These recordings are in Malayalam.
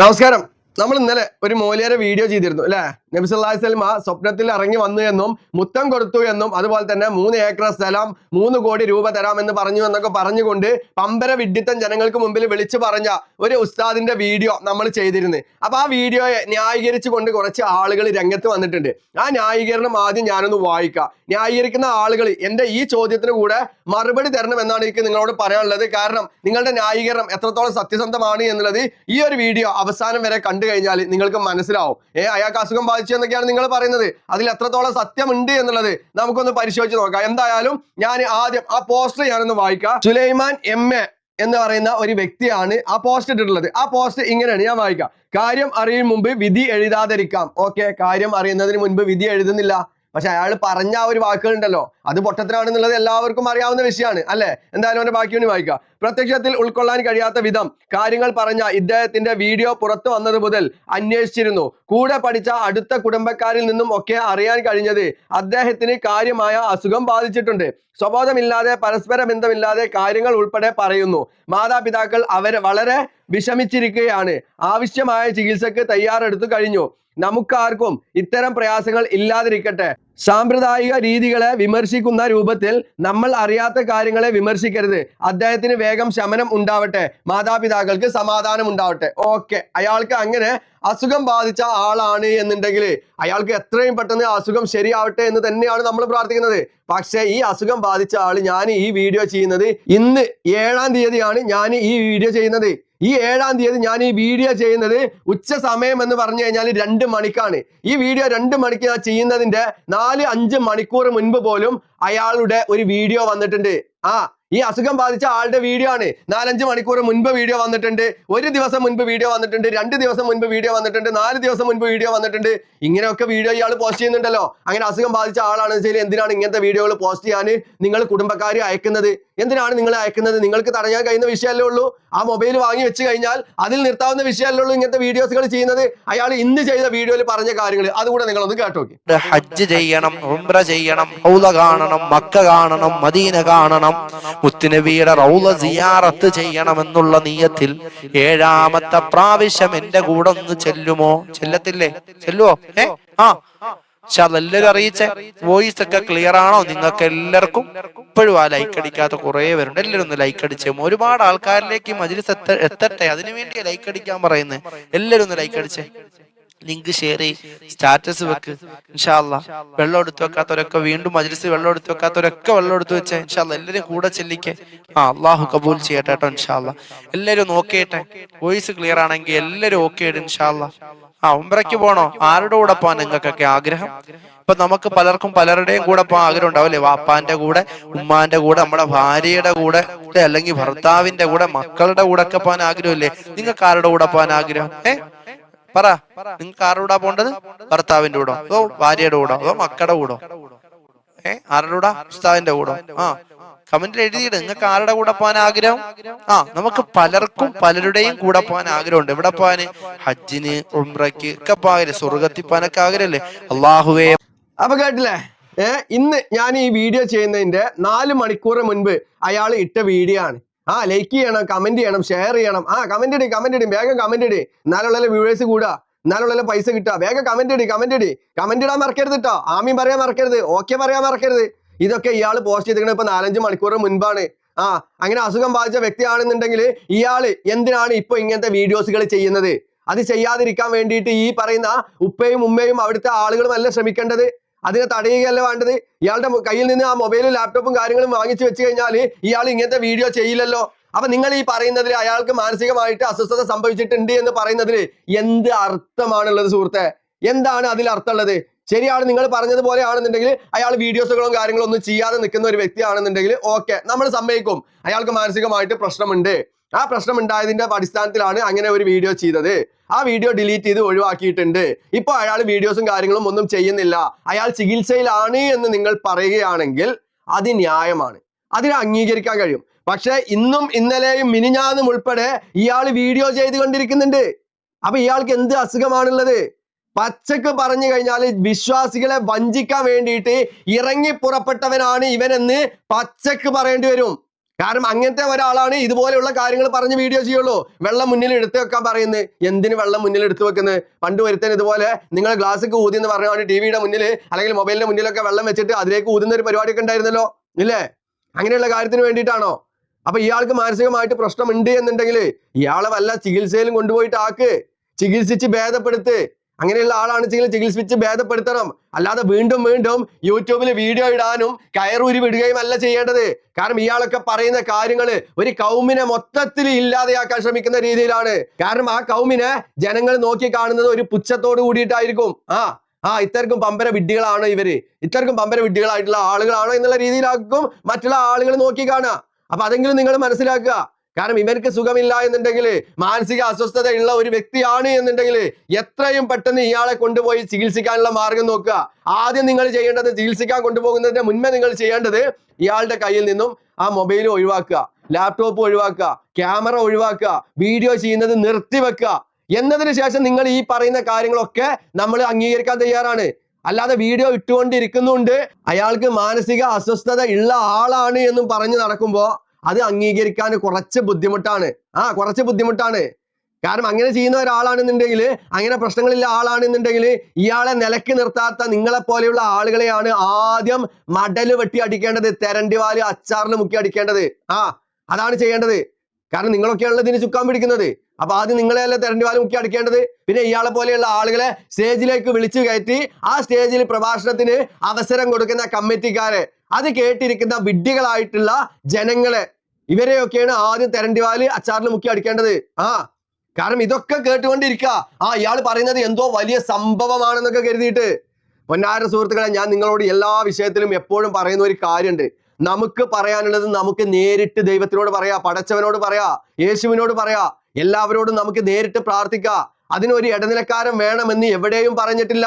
നമസ്കാരം. നമ്മൾ ഇന്നലെ ഒരു മോലിയരെ വീഡിയോ ചെയ്തിരുന്നു അല്ലെ? നബിസല്ലാഹി ആ സ്വപ്നത്തിൽ ഇറങ്ങി വന്നു എന്നും മുത്തം കൊടുത്തു എന്നും അതുപോലെ തന്നെ മൂന്ന് ഏക്കർ സ്ഥലം മൂന്ന് കോടി രൂപ തരാമെന്ന് പറഞ്ഞു എന്നൊക്കെ പറഞ്ഞുകൊണ്ട് പമ്പര വിഡ്ഢിത്തം ജനങ്ങൾക്ക് മുമ്പിൽ വിളിച്ചു പറഞ്ഞ ഒരു ഉസ്താദിന്റെ വീഡിയോ നമ്മൾ ചെയ്തിരുന്നു. അപ്പൊ ആ വീഡിയോയെ ന്യായീകരിച്ചുകൊണ്ട് കുറച്ച് ആളുകൾ രംഗത്ത് വന്നിട്ടുണ്ട്. ആ ന്യായീകരണം ആദ്യം ഞാനൊന്ന് വായിക്കാം. ന്യായീകരിക്കുന്ന ആളുകൾ എന്റെ ഈ ചോദ്യത്തിന് കൂടെ മറുപടി തരണം എന്നാണ് എനിക്ക് നിങ്ങളോട് പറയാനുള്ളത്. കാരണം നിങ്ങളുടെ ന്യായീകരണം എത്രത്തോളം സത്യസന്ധമാണ് എന്നുള്ളത് ഈ ഒരു വീഡിയോ അവസാനം വരെ കണ്ടു കഴിഞ്ഞാൽ നിങ്ങൾക്ക് മനസ്സിലാവും. ഏ അയാൾക്ക് അസുഖം ബാധിച്ചു എന്നൊക്കെയാണ് നിങ്ങൾ പറയുന്നത്. അതിൽ എത്രത്തോളം സത്യമുണ്ട് എന്നുള്ളത് നമുക്കൊന്ന് പരിശോധിച്ച് നോക്കാം. എന്തായാലും ഞാൻ ആദ്യം ആ പോസ്റ്റർ ഞാനൊന്ന് വായിക്കാം. സുലൈമാൻ എം എ എന്ന് പറയുന്ന ഒരു വ്യക്തിയാണ് ആ പോസ്റ്റ് ഇട്ടിട്ടുള്ളത്. ആ പോസ്റ്റ് ഇങ്ങനെയാണ് ഞാൻ വായിക്കാം. കാര്യം അറിയും മുമ്പ് വിധി എഴുതാതിരിക്കാം. ഓക്കെ കാര്യം അറിയുന്നതിന് മുൻപ് വിധി എഴുതുന്നില്ല. പക്ഷെ അയാൾ പറഞ്ഞ ആ ഒരു വാക്കുകളുണ്ടല്ലോ. അത് പൊട്ടത്തിനാണെന്നുള്ളത് എല്ലാവർക്കും അറിയാവുന്ന വിഷയമാണ് അല്ലെ? എന്തായാലും അവന്റെ ബാക്കി ഒന്നും വായിക്കാം. പ്രത്യക്ഷത്തിൽ ഉൾക്കൊള്ളാൻ കഴിയാത്ത വിധം കാര്യങ്ങൾ പറഞ്ഞ ഇദ്ദേഹത്തിന്റെ വീഡിയോ പുറത്തു വന്നത് മുതൽ അന്വേഷിച്ചിരുന്നു. കൂടെ പഠിച്ച അടുത്ത കുടുംബക്കാരിൽ നിന്നും ഒക്കെ അറിയാൻ കഴിഞ്ഞത് അദ്ദേഹത്തിന് കാര്യമായ അസുഖം ബാധിച്ചിട്ടുണ്ട്. സ്വബോധമില്ലാതെ പരസ്പര ബന്ധമില്ലാതെ കാര്യങ്ങൾ ഉൾപ്പെടെ പറയുന്നു. മാതാപിതാക്കൾ അവരെ വളരെ വിഷമിച്ചിരിക്കുകയാണ്. ആവശ്യമായ ചികിത്സക്ക് തയ്യാറെടുത്തു കഴിഞ്ഞു. നമുക്കാർക്കും ഇത്തരം പ്രയാസങ്ങൾ ഇല്ലാതിരിക്കട്ടെ. സാമ്പ്രദായിക രീതികളെ വിമർശിക്കുന്ന രൂപത്തിൽ നമ്മൾ അറിയാത്ത കാര്യങ്ങളെ വിമർശിക്കരുത്. അദ്ദേഹത്തിന് വേഗം ശമനം ഉണ്ടാവട്ടെ. മാതാപിതാക്കൾക്ക് സമാധാനം ഉണ്ടാവട്ടെ. ഓക്കെ. അയാൾക്ക് അങ്ങനെ അസുഖം ബാധിച്ച ആളാണ് എന്നുണ്ടെങ്കിൽ അയാൾക്ക് എത്രയും പെട്ടെന്ന് അസുഖം ശരിയാവട്ടെ എന്ന് തന്നെയാണ് നമ്മൾ പ്രാർത്ഥിക്കുന്നത്. പക്ഷേ ഈ അസുഖം ബാധിച്ച ആൾ ഞാൻ ഈ വീഡിയോ ചെയ്യുന്നത് ഇന്ന് ഏഴാം തീയതിയാണ് ഞാൻ ഈ വീഡിയോ ചെയ്യുന്നത്. ഈ ഏഴാം തീയതി ഞാൻ ഈ വീഡിയോ ചെയ്യുന്നത് ഉച്ച സമയം എന്ന് പറഞ്ഞു കഴിഞ്ഞാൽ രണ്ട് മണിക്കാണ്. ഈ വീഡിയോ രണ്ട് മണിക്ക് ഞാൻ ചെയ്യുന്നതിന്റെ നാല് അഞ്ച് മണിക്കൂർ മുൻപ് പോലും അയാളുടെ ഒരു വീഡിയോ വന്നിട്ടുണ്ട്. ആ ഈ അസുഖം ബാധിച്ച ആളുടെ വീഡിയോ ആണ്. നാലഞ്ച് മണിക്കൂർ മുൻപ് വീഡിയോ വന്നിട്ടുണ്ട്. ഒരു ദിവസം മുൻപ് വീഡിയോ വന്നിട്ടുണ്ട്. രണ്ട് ദിവസം മുൻപ് വീഡിയോ വന്നിട്ടുണ്ട്. നാല് ദിവസം മുൻപ് വീഡിയോ വന്നിട്ടുണ്ട്. ഇങ്ങനെയൊക്കെ വീഡിയോ ഇയാൾ പോസ്റ്റ് ചെയ്യുന്നുണ്ടല്ലോ. അങ്ങനെ അസുഖം ബാധിച്ച ആളാണെന്ന് വെച്ചാൽ എന്തിനാണ് ഇങ്ങനത്തെ വീഡിയോകൾ പോസ്റ്റ് ചെയ്യാൻ നിങ്ങൾ കുടുംബക്കാർ അയക്കുന്നത്? എന്തിനാണ് നിങ്ങൾ അയക്കുന്നത് നിങ്ങൾക്ക് തടയാൻ കഴിയുന്ന വിഷയമല്ലേ ഉള്ളൂ ആ മൊബൈൽ വാങ്ങി വെച്ച് കഴിഞ്ഞാൽ അതിൽ നിർത്താവുന്ന വിഷയമല്ലേ ഉള്ളൂ ഇങ്ങനത്തെ വീഡിയോസുകൾ ചെയ്യുന്നത് അയാൾ ഇന്ന് ചെയ്ത വീഡിയോയിൽ പറഞ്ഞ കാര്യങ്ങൾ അതുകൂടെ നിങ്ങളൊന്ന് കേട്ടോക്കി ഹജ്ജ് ചെയ്യണം ഉംറ ചെയ്യണം ഹൗല കാണണം മക്ക കാണണം മദീന കാണണം മുത്തുനബിയുടെ റൗല സിയാറത്ത് ചെയ്യണം എന്നുള്ള നീയത്തിൽ ഏഴാമത്തെ പ്രാവശ്യം എന്റെ കൂടെ ഒന്ന് ചെല്ലുമോ ചെല്ലത്തില്ലേ ചെല്ലുവോ ഏ ആ പക്ഷെ അതെല്ലാവരും അറിയിച്ചേ വോയിസ് ഒക്കെ ക്ലിയർ ആണോ നിങ്ങൾക്ക് എല്ലാവർക്കും ഇപ്പോഴും ആ ലൈക്ക് അടിക്കാത്ത കുറെ പേരുണ്ട്. എല്ലാവരും ഒന്ന് ലൈക്ക് അടിച്ചേ ഒരുപാട് ആൾക്കാരിലേക്ക് മജിലിസ് എത്ത എത്തട്ടെ. അതിനുവേണ്ടി ലൈക്ക് അടിക്കാൻ പറയുന്നത് എല്ലാവരും ഒന്ന് ലൈക്ക് അടിച്ചേ. ലിങ്ക് ഷെയർ ചെയ് സ്റ്റാറ്റസ് വെക്ക്. ഇൻഷാല്ല വെള്ളം എടുത്തു വെക്കാത്തവരൊക്കെ വീണ്ടും മജ്ലിസ് വെള്ളം എടുത്തു വെക്കാത്തവരൊക്കെ വെള്ളം എടുത്തു വെച്ചേ. ഇൻഷാല്ല എല്ലാവരും കൂടെ ചെല്ലിക്കേ. ആ അള്ളാഹു കബൂൽ ചെയ്യട്ടെ കേട്ടോ ഇൻഷാല്ല എല്ലാരും നോക്കിയട്ടെ വോയിസ് ക്ലിയർ ആണെങ്കിൽ എല്ലാവരും ഓക്കെ ഇടും ഇൻഷാല്ല ആ ഉംറയ്ക്ക് പോണോ? ആരുടെ കൂടെ പോവാൻ നിങ്ങൾക്കൊക്കെ ആഗ്രഹം? ഇപ്പൊ നമുക്ക് പലർക്കും പലരുടെയും കൂടെ പോകാൻ ആഗ്രഹം ഉണ്ടാവില്ലേ വാപ്പാന്റെ കൂടെ ഉമ്മാന്റെ കൂടെ നമ്മുടെ ഭാര്യയുടെ കൂടെ അല്ലെങ്കിൽ ഭർത്താവിന്റെ കൂടെ മക്കളുടെ കൂടെ ഒക്കെ പോകാൻ ആഗ്രഹമില്ലേ? നിങ്ങൾക്ക് ആരുടെ കൂടെ പോകാൻ ആഗ്രഹം? ഏ? പറ. നിങ്ങൾക്ക് ആരുടെ കൂടെ പോകേണ്ടത് ഭർത്താവിന്റെ കൂടോ? അതോ ഭാര്യയുടെ കൂടോ? അതോ മക്കളുടെ കൂടോ? ഏ? ആരുടെ കൂടെ? ഉസ്താവിന്റെ കൂടോ? ആ. കമന്റിൽ എഴുതിയിട്ട് നിങ്ങൾക്ക് ആരുടെ കൂടെ പോകാൻ ആഗ്രഹം? ആ നമുക്ക് പലർക്കും പലരുടെയും കൂടെ പോകാൻ ആഗ്രഹമുണ്ട്. എവിടെ പോകാന് ഹജ്ജിന് ഉംറയ്ക്ക് ഒക്കെ പോകാൻ സ്വർഗത്തിൽ പോകാനൊക്കെ ആഗ്രഹമല്ലേ? അള്ളാഹുവേ. അപ്പൊ കേട്ടില്ലേ? ഏ ഇന്ന് ഞാൻ ഈ വീഡിയോ ചെയ്യുന്നതിന്റെ നാല് മണിക്കൂർ മുൻപ് അയാൾ ഇട്ട വീഡിയോ ആണ്. ആ ലൈക്ക് ചെയ്യണം കമന്റ് ചെയ്യണം ഷെയർ ചെയ്യണം. ആ കമന്റ് ഇടി കമന്റ് ഇടി വേഗം കമന്റ് ഇടി. എന്നാലുള്ള വ്യൂവേഴ്സ് കൂടുക. എന്നാലുള്ള പൈസ കിട്ടുക. വേഗം കമന്റ് ഇടി കമന്റ് ഇടി. കമന്റ് ഇടാൻ മറക്കരുത് കേട്ടോ ആമീൻ പറയാൻ മറക്കരുത്. ഓക്കെ പറയാൻ മറക്കരുത്. ഇതൊക്കെ ഇയാൾ പോസ്റ്റ് ചെയ്തിരിക്കുന്നത് ഇപ്പൊ നാലഞ്ച് മണിക്കൂർ മുൻപാണ്. ആ അങ്ങനെ അസുഖം ബാധിച്ച വ്യക്തിയാണെന്നുണ്ടെങ്കിൽ ഇയാൾ എന്തിനാണ് ഇപ്പൊ ഇങ്ങനത്തെ വീഡിയോസുകൾ ചെയ്യുന്നത്? അത് ചെയ്യാതിരിക്കാൻ വേണ്ടിയിട്ട് ഈ പറയുന്ന ഉപ്പയും ഉമ്മയും അവിടുത്തെ ആളുകളും അല്ല ശ്രമിക്കേണ്ടത്. അതിനെ തടയുകയല്ല വേണ്ടത്. ഇയാളുടെ കയ്യിൽ നിന്ന് ആ മൊബൈലും ലാപ്ടോപ്പും കാര്യങ്ങളും വാങ്ങിച്ചു വെച്ച് കഴിഞ്ഞാൽ ഇയാൾ ഇങ്ങനത്തെ വീഡിയോ ചെയ്യില്ലല്ലോ. അപ്പൊ നിങ്ങൾ ഈ പറയുന്നതിൽ അയാൾക്ക് മാനസികമായിട്ട് അസ്വസ്ഥത സംഭവിച്ചിട്ടുണ്ട് എന്ന് പറയുന്നതിൽ എന്ത് അർത്ഥമാണുള്ളത് സുഹൃത്തെ? എന്താണ് അതിൽ അർത്ഥമുള്ളത്? ശരിയാണ് നിങ്ങൾ പറഞ്ഞതുപോലെ ആണെന്നുണ്ടെങ്കിൽ അയാൾ വീഡിയോസുകളും കാര്യങ്ങളും ഒന്നും ചെയ്യാതെ നിൽക്കുന്ന ഒരു വ്യക്തിയാണെന്നുണ്ടെങ്കിൽ ഓക്കെ നമ്മൾ സമ്മതിക്കും. അയാൾക്ക് മാനസികമായിട്ട് പ്രശ്നമുണ്ട്. ആ പ്രശ്നം ഉണ്ടായതിന്റെ അടിസ്ഥാനത്തിലാണ് അങ്ങനെ ഒരു വീഡിയോ ചെയ്തത്. ആ വീഡിയോ ഡിലീറ്റ് ചെയ്ത് ഒഴിവാക്കിയിട്ടുണ്ട്. ഇപ്പൊ അയാൾ വീഡിയോസും കാര്യങ്ങളും ഒന്നും ചെയ്യുന്നില്ല. അയാൾ ചികിത്സയിലാണ് എന്ന് നിങ്ങൾ പറയുകയാണെങ്കിൽ അത് ന്യായമാണ്. അതിനെ അംഗീകരിക്കാൻ കഴിയും. പക്ഷെ ഇന്നും ഇന്നലെയും മിനിഞ്ഞാന്നും ഉൾപ്പെടെ ഇയാൾ വീഡിയോ ചെയ്തുകൊണ്ടിരിക്കുന്നുണ്ട്. അപ്പൊ ഇയാൾക്ക് എന്ത് അസുഖമാണുള്ളത്? പച്ചക്ക് പറഞ്ഞു കഴിഞ്ഞാൽ വിശ്വാസികളെ വഞ്ചിക്കാൻ വേണ്ടിയിട്ട് ഇറങ്ങി പുറപ്പെട്ടവനാണ് ഇവനെന്ന് പച്ചക്ക് പറയേണ്ടി വരും. കാരണം അങ്ങനത്തെ ഒരാളാണ് ഇതുപോലെയുള്ള കാര്യങ്ങൾ പറഞ്ഞ് വീഡിയോ ചെയ്യുള്ളൂ. വെള്ളം മുന്നിൽ എടുത്തു വെക്കാൻ പറയുന്നത്. എന്തിന് വെള്ളം മുന്നിൽ എടുത്തു വെക്കുന്നത്? പണ്ട് ഒരുത്തൻ ഇതുപോലെ നിങ്ങൾ ഗ്ലാസ്സൊക്കെ ഊതി എന്ന് പറഞ്ഞാൽ ടി വിയുടെ മുന്നിൽ അല്ലെങ്കിൽ മൊബൈലിന്റെ മുന്നിലൊക്കെ വെള്ളം വെച്ചിട്ട് അതിലേക്ക് ഊതുന്ന ഒരു പരിപാടിയൊക്കെ ഉണ്ടായിരുന്നല്ലോ. ഇല്ലേ? അങ്ങനെയുള്ള കാര്യത്തിന് വേണ്ടിയിട്ടാണോ? അപ്പൊ ഇയാൾക്ക് മാനസികമായിട്ട് പ്രശ്നമുണ്ട് എന്നുണ്ടെങ്കിൽ ഇയാളെ വല്ല ചികിത്സയിലും കൊണ്ടുപോയിട്ട് ആക്ക്. ചികിത്സിച്ച് ഭേദപ്പെടുത്ത്. അങ്ങനെയുള്ള ആളാണെന്നുവെങ്കിൽ ചികിത്സിച്ച് ഭേദപ്പെടുത്തണം. അല്ലാതെ വീണ്ടും വീണ്ടും യൂട്യൂബിൽ വീഡിയോ ഇടാനും കയറൂരി വിടുകയും അല്ല ചെയ്യേണ്ടത്. കാരണം ഇയാളൊക്കെ പറയുന്ന കാര്യങ്ങൾ ഒരു കൗമിനെ മൊത്തത്തിൽ ഇല്ലാതെയാക്കാൻ ശ്രമിക്കുന്ന രീതിയിലാണ്. കാരണം ആ കൗമിനെ ജനങ്ങൾ നോക്കി കാണുന്നത് ഒരു പുച്ഛത്തോട് കൂടിയിട്ടായിരിക്കും. ആ ആ ഇത്തരക്കും പമ്പര വിഡ്ഢികളാണോ ഇവർ? ഇത്തരക്കും പമ്പര വിഡ്ഢികളായിട്ടുള്ള ആളുകളാണോ എന്നുള്ള രീതിയിലാക്കും മറ്റുള്ള ആളുകൾ നോക്കി കാണുക. അപ്പൊ അതെങ്കിലും നിങ്ങൾ മനസ്സിലാക്കുക. കാരണം ഇവർക്ക് സുഖമില്ല എന്നുണ്ടെങ്കിൽ മാനസിക അസ്വസ്ഥത ഉള്ള ഒരു വ്യക്തിയാണ് എന്നുണ്ടെങ്കിൽ എത്രയും പെട്ടെന്ന് ഇയാളെ കൊണ്ടുപോയി ചികിത്സിക്കാനുള്ള മാർഗം നോക്കുക. ആദ്യം നിങ്ങൾ ചെയ്യേണ്ടത് ചികിത്സിക്കാൻ കൊണ്ടുപോകുന്നതിന് മുൻപേ നിങ്ങൾ ചെയ്യേണ്ടത് ഇയാളുടെ കയ്യിൽ നിന്നും ആ മൊബൈൽ ഒഴിവാക്കുക ലാപ്ടോപ്പ് ഒഴിവാക്കുക ക്യാമറ ഒഴിവാക്കുക വീഡിയോ ചെയ്യുന്നത് നിർത്തിവെക്കുക എന്നതിന് ശേഷം നിങ്ങൾ ഈ പറയുന്ന കാര്യങ്ങളൊക്കെ നമ്മൾ അംഗീകരിക്കാൻ തയ്യാറാണ്. അല്ലാതെ വീഡിയോ ഇട്ടുകൊണ്ടിരിക്കുന്നുണ്ട്. അയാൾക്ക് മാനസിക അസ്വസ്ഥത ഉള്ള ആളാണ് എന്നും പറഞ്ഞു നടക്കുമ്പോ അത് അംഗീകരിക്കാൻ കുറച്ച് ബുദ്ധിമുട്ടാണ്. ആ കുറച്ച് ബുദ്ധിമുട്ടാണ്. കാരണം അങ്ങനെ ചെയ്യുന്ന ഒരാളാണെന്നുണ്ടെങ്കിൽ അങ്ങനെ പ്രശ്നങ്ങളില്ല ആളാണെന്നുണ്ടെങ്കിൽ ഇയാളെ നിലയ്ക്ക് നിർത്താത്ത നിങ്ങളെ പോലെയുള്ള ആളുകളെയാണ് ആദ്യം മടൽ വെട്ടി അടിക്കേണ്ടത് തെരണ്ടിവാൽ അച്ചാറിൽ മുക്കി അടിക്കേണ്ടത്. ആ അതാണ് ചെയ്യേണ്ടത്. കാരണം നിങ്ങളൊക്കെയാണല്ലോ ഇതിന് ചുക്കാൻ പിടിക്കുന്നത്. അപ്പൊ ആദ്യം നിങ്ങളെയല്ലേ തെരണ്ടിവാൽ മുക്കി അടിക്കേണ്ടത്? പിന്നെ ഇയാളെ പോലെയുള്ള ആളുകളെ സ്റ്റേജിലേക്ക് വിളിച്ചു കയറ്റി ആ സ്റ്റേജിൽ പ്രഭാഷണത്തിന് അവസരം കൊടുക്കുന്ന കമ്മിറ്റിക്കാരെ. അത് കേട്ടിരിക്കുന്ന വിഡ്ഢികളായിട്ടുള്ള ജനങ്ങളെ. ഇവരെയൊക്കെയാണ് ആദ്യം തെരണ്ടിവാൽ അച്ചാറിൽ മുക്കി അടിക്കേണ്ടത്. ആ കാരണം ഇതൊക്കെ കേട്ടുകൊണ്ടിരിക്കുക. ആ ഇയാൾ പറയുന്നത് എന്തോ വലിയ സംഭവമാണെന്നൊക്കെ കരുതിയിട്ട്. പൊന്നാര സുഹൃത്തുക്കളെ ഞാൻ നിങ്ങളോട് എല്ലാ വിഷയത്തിലും എപ്പോഴും പറയുന്ന ഒരു കാര്യമുണ്ട്. നമുക്ക് പറയാനുള്ളത് നമുക്ക് നേരിട്ട് ദൈവത്തിനോട് പറയാ പടച്ചവനോട് പറയാ യേശുവിനോട് പറയാ. എല്ലാവരോടും നമുക്ക് നേരിട്ട് പ്രാർത്ഥിക്കാം. അതിനൊരു ഇടനിലക്കാരൻ വേണമെന്ന് എവിടെയും പറഞ്ഞിട്ടില്ല.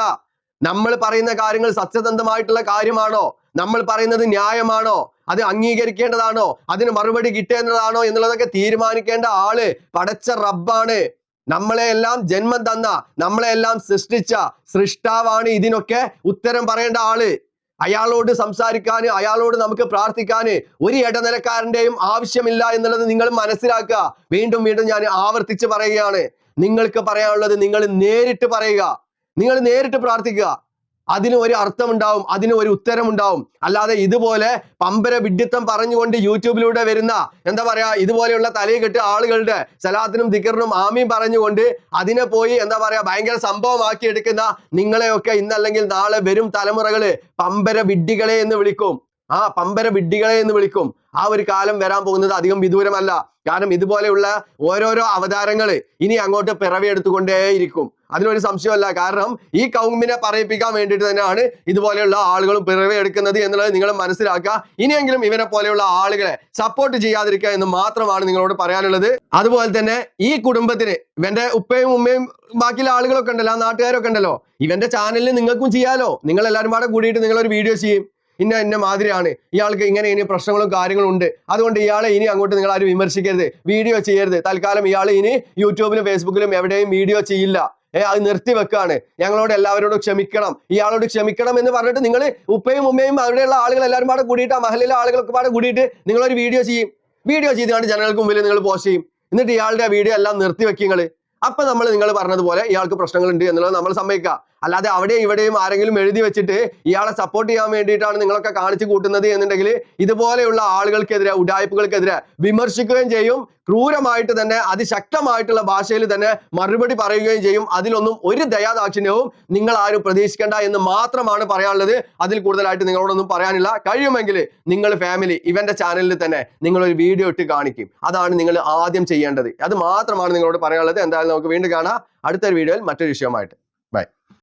നമ്മൾ പറയുന്ന കാര്യങ്ങൾ സത്യസന്ധമായിട്ടുള്ള കാര്യമാണോ? നമ്മൾ പറയുന്നത് ന്യായമാണോ? അത് അംഗീകരിക്കേണ്ടതാണോ? അതിന് മറുപടി കിട്ടേണ്ടതാണോ? എന്നുള്ളതൊക്കെ തീരുമാനിക്കേണ്ട ആൾ പടച്ച റബ്ബാണ്. നമ്മളെ എല്ലാം ജന്മം തന്ന നമ്മളെ എല്ലാം സൃഷ്ടിച്ച സൃഷ്ടാവാണ് ഇതിനൊക്കെ ഉത്തരം പറയേണ്ട ആൾ. അയാളോട് സംസാരിക്കാന് അയാളോട് നമുക്ക് പ്രാർത്ഥിക്കാന് ഒരു ഇടനിലക്കാരന്റെയും ആവശ്യമില്ല എന്നുള്ളത് നിങ്ങൾ മനസ്സിലാക്കുക. വീണ്ടും വീണ്ടും ഞാൻ ആവർത്തിച്ച് പറയുകയാണ്. നിങ്ങൾക്ക് പറയാനുള്ളത് നിങ്ങൾ നേരിട്ട് പറയുക. നിങ്ങൾ നേരിട്ട് പ്രാർത്ഥിക്കുക. അതിന് ഒരു അർത്ഥം അർത്ഥമുണ്ടാവും അതിന് ഒരു ഉത്തരമുണ്ടാവും. അല്ലാതെ ഇതുപോലെ പമ്പര വിഡ്ഢിത്തം പറഞ്ഞുകൊണ്ട് യൂട്യൂബിലൂടെ വരുന്ന എന്താ പറയാ ഇതുപോലെയുള്ള തലയിൽ കെട്ട് ആളുകളുടെ സലാത്തിനും ദിക്കറിനും ആമീം പറഞ്ഞുകൊണ്ട് അതിനെ പോയി എന്താ പറയാ ഭയങ്കര സംഭവമാക്കി എടുക്കുന്ന നിങ്ങളെയൊക്കെ ഇന്നല്ലെങ്കിൽ നാളെ വരും തലമുറകൾ പമ്പര വിഡ്ഢികളെ എന്ന് വിളിക്കും. ആ പമ്പര വിഡ്ഢികളെ എന്ന് വിളിക്കും. ആ ഒരു കാലം വരാൻ പോകുന്നത് അധികം വിദൂരമല്ല. കാരണം ഇതുപോലെയുള്ള ഓരോരോ അവതാരങ്ങൾ ഇനി അങ്ങോട്ട് പിറവിയെടുത്തുകൊണ്ടേയിരിക്കും അതിനൊരു സംശയമല്ല. കാരണം ഈ കൗമിനെ പറയിപ്പിക്കാൻ വേണ്ടിയിട്ട് തന്നെയാണ് ഇതുപോലെയുള്ള ആളുകൾ പിറവിയെടുക്കുന്നത് എന്നുള്ളത് നിങ്ങൾ മനസ്സിലാക്കുക. ഇനിയെങ്കിലും ഇവനെ പോലെയുള്ള ആളുകളെ സപ്പോർട്ട് ചെയ്യാതിരിക്കുക എന്ന് മാത്രമാണ് നിങ്ങളോട് പറയാനുള്ളത്. അതുപോലെ തന്നെ ഈ കുടുംബത്തിന് ഇവന്റെ ഉപ്പയും ഉമ്മയും ബാക്കിയുള്ള ആളുകളൊക്കെ ഉണ്ടല്ലോ നാട്ടുകാരൊക്കെ ഉണ്ടല്ലോ. ഇവന്റെ ചാനലിൽ നിങ്ങൾക്കും ചെയ്യാലോ. നിങ്ങൾ എല്ലാവരും പാടെ കൂടിയിട്ട് നിങ്ങളൊരു വീഡിയോ ചെയ്യും. ഇന്ന ഇന്ന മാതിരിയാണ്. ഇയാൾക്ക് ഇങ്ങനെ ഇനി പ്രശ്നങ്ങളും കാര്യങ്ങളും ഉണ്ട്. അതുകൊണ്ട് ഇയാളെ ഇനി അങ്ങോട്ട് നിങ്ങൾ ആരും വിമർശിക്കരുത്. വീഡിയോ ചെയ്യരുത്. തൽക്കാലം ഇയാൾ ഇനി യൂട്യൂബിലും ഫേസ്ബുക്കിലും എവിടെയും വീഡിയോ ചെയ്യില്ല. ഏ അത് നിർത്തി വെക്കാണ്. ഞങ്ങളോട് എല്ലാവരോടും ക്ഷമിക്കണം. ഇയാളോട് ക്ഷമിക്കണം എന്ന് പറഞ്ഞിട്ട് നിങ്ങൾ ഉപ്പയും ഉമ്മയും അവിടെയുള്ള ആളുകൾ എല്ലാവരും പാടെ കൂടിയിട്ട് ആ മഹലിലെ ആളുകളൊക്കെ പാടെ കൂടിയിട്ട് നിങ്ങളൊരു വീഡിയോ ചെയ്യും. വീഡിയോ ചെയ്തുകൊണ്ട് ജനങ്ങൾക്ക് മുമ്പിൽ നിങ്ങൾ പോസ്റ്റ് ചെയ്യും. എന്നിട്ട് ഇയാളുടെ വീഡിയോ എല്ലാം നിർത്തി വെക്കും നിങ്ങൾ അപ്പൊ നമ്മൾ നിങ്ങൾ പറഞ്ഞതുപോലെ ഇയാൾക്ക് പ്രശ്നങ്ങളുണ്ട് എന്നുള്ളത് നമ്മൾ സമ്മതിക്കുക. അല്ലാതെ അവിടെ ഇവിടെയും ആരെങ്കിലും എഴുതി വെച്ചിട്ട് ഇയാളെ സപ്പോർട്ട് ചെയ്യാൻ വേണ്ടിയിട്ടാണ് നിങ്ങളൊക്കെ കാണിച്ചു കൂട്ടുന്നത് എന്നുണ്ടെങ്കിൽ ഇതുപോലെയുള്ള ആളുകൾക്കെതിരെ ഉഡായ്പകൾക്കെതിരെ വിമർശിക്കുകയും ചെയ്യും. ക്രൂരമായിട്ട് തന്നെ അതിശക്തമായിട്ടുള്ള ഭാഷയിൽ തന്നെ മറുപടി പറയുകയും ചെയ്യും. അതിലൊന്നും ഒരു ദയാദാക്ഷിണ്യവും നിങ്ങൾ ആരും പ്രതീക്ഷിക്കേണ്ട എന്ന് മാത്രമാണ് പറയാനുള്ളത്. അതിൽ കൂടുതലായിട്ട് നിങ്ങളോടൊന്നും പറയാനില്ല. കഴിയുമെങ്കിൽ നിങ്ങൾ ഫാമിലി ഇവന്റെ ചാനലിൽ തന്നെ നിങ്ങൾ ഒരു വീഡിയോ ഇട്ട് കാണിക്കും. അതാണ് നിങ്ങൾ ആദ്യം ചെയ്യേണ്ടത്. അത് മാത്രമാണ് നിങ്ങളോട് പറയാനുള്ളത്. എന്തായാലും നമുക്ക് വീണ്ടും കാണാം. അടുത്തൊരു വീഡിയോയിൽ മറ്റൊരു വിഷയമായിട്ട്